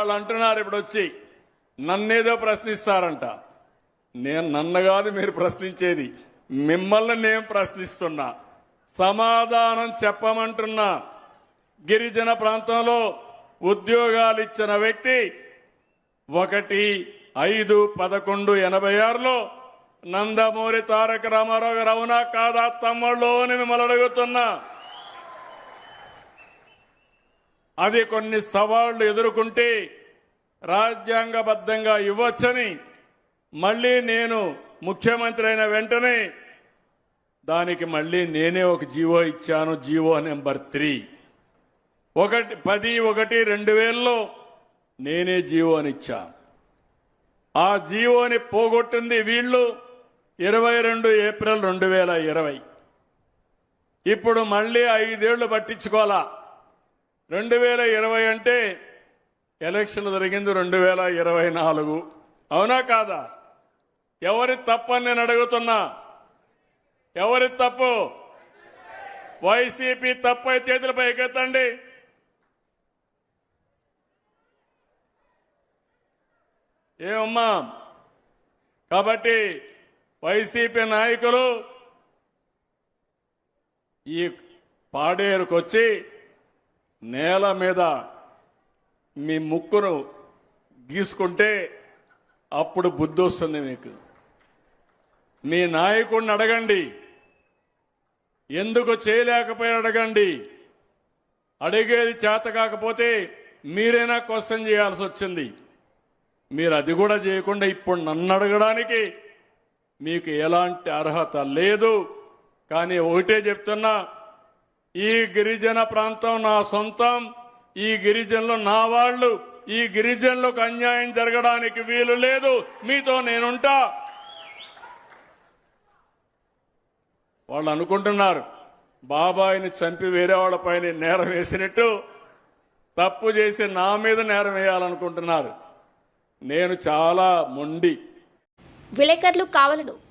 వాళ్ళు అంటున్నారు ఇప్పుడు వచ్చి నన్నేదో ప్రశ్నిస్తారంట. నేను నన్ను కాదు మీరు ప్రశ్నించేది. మిమ్మల్ని నేను ప్రశ్నిస్తున్నా. సమాధానం చెప్పమంటున్నా. గిరిజన ప్రాంతంలో ఉద్యోగాలు ఇచ్చిన వ్యక్తి ఒకటి ఐదు పదకొండు ఎనభై ఆరులో నందమూరి తారక రామారావు గారు అవునా కాదా తమ్ముళ్ళు అని మిమ్మల్ని అడుగుతున్నా. అది కొన్ని సవాళ్ళు ఎదుర్కొంటే రాజ్యాంగబద్ధంగా ఇవ్వచ్చని మళ్ళీ నేను ముఖ్యమంత్రి అయిన వెంటనే దానికి మళ్ళీ నేనే ఒక జీవో ఇచ్చాను జీవో నెంబర్ త్రీ. ఒకటి పది ఒకటి రెండు వేలలో నేనే జీవోని ఇచ్చా ఆ జీవోని పోగొట్టింది వీళ్ళు ఇరవై రెండు ఏప్రిల్ రెండు వేల ఇరవై. ఇప్పుడు మళ్ళీ ఐదేళ్ళు పట్టించుకోవాలా? రెండు వేల ఇరవై అంటే ఎలక్షన్ జరిగింది రెండు వేల ఇరవై నాలుగు. అవునా కాదా? ఎవరి తప్పని నేను అడుగుతున్నా? ఎవరి తప్పు? వైసీపీ తప్పై చేతులపై ఎగెత్తండి ఏమమ్మా? కాబట్టి వైసీపీ నాయకులు ఈ పాడేరుకొచ్చి నేల మీద మీ ముక్కును గీసుకుంటే అప్పుడు బుద్ధి వస్తుంది మీకు. మీ నాయకుడిని అడగండి. ఎందుకు చేయలేకపోయి అడగండి. అడిగేది చేత కాకపోతే మీరైనా క్వశ్చన్ చేయాల్సి వచ్చింది. మీరు అది కూడా చేయకుండా ఇప్పుడు నన్ను అడగడానికి మీకు ఎలాంటి అర్హత లేదు. కానీ ఒకటే చెప్తున్నా ఈ గిరిజన ప్రాంతం నా సొంతం. ఈ గిరిజనులు నా వాళ్ళు. ఈ గిరిజనులకు అన్యాయం జరగడానికి వీలు లేదు. మీతో నేనుంటా. వాళ్ళు అనుకుంటున్నారు బాబాయిని చంపి వేరే వాళ్ళపైన నేరం వేసినట్టు తప్పు చేసి నా మీద నేరం వేయాలనుకుంటున్నారు. నేను చాలా మొండి. విలేకరులు కావలను.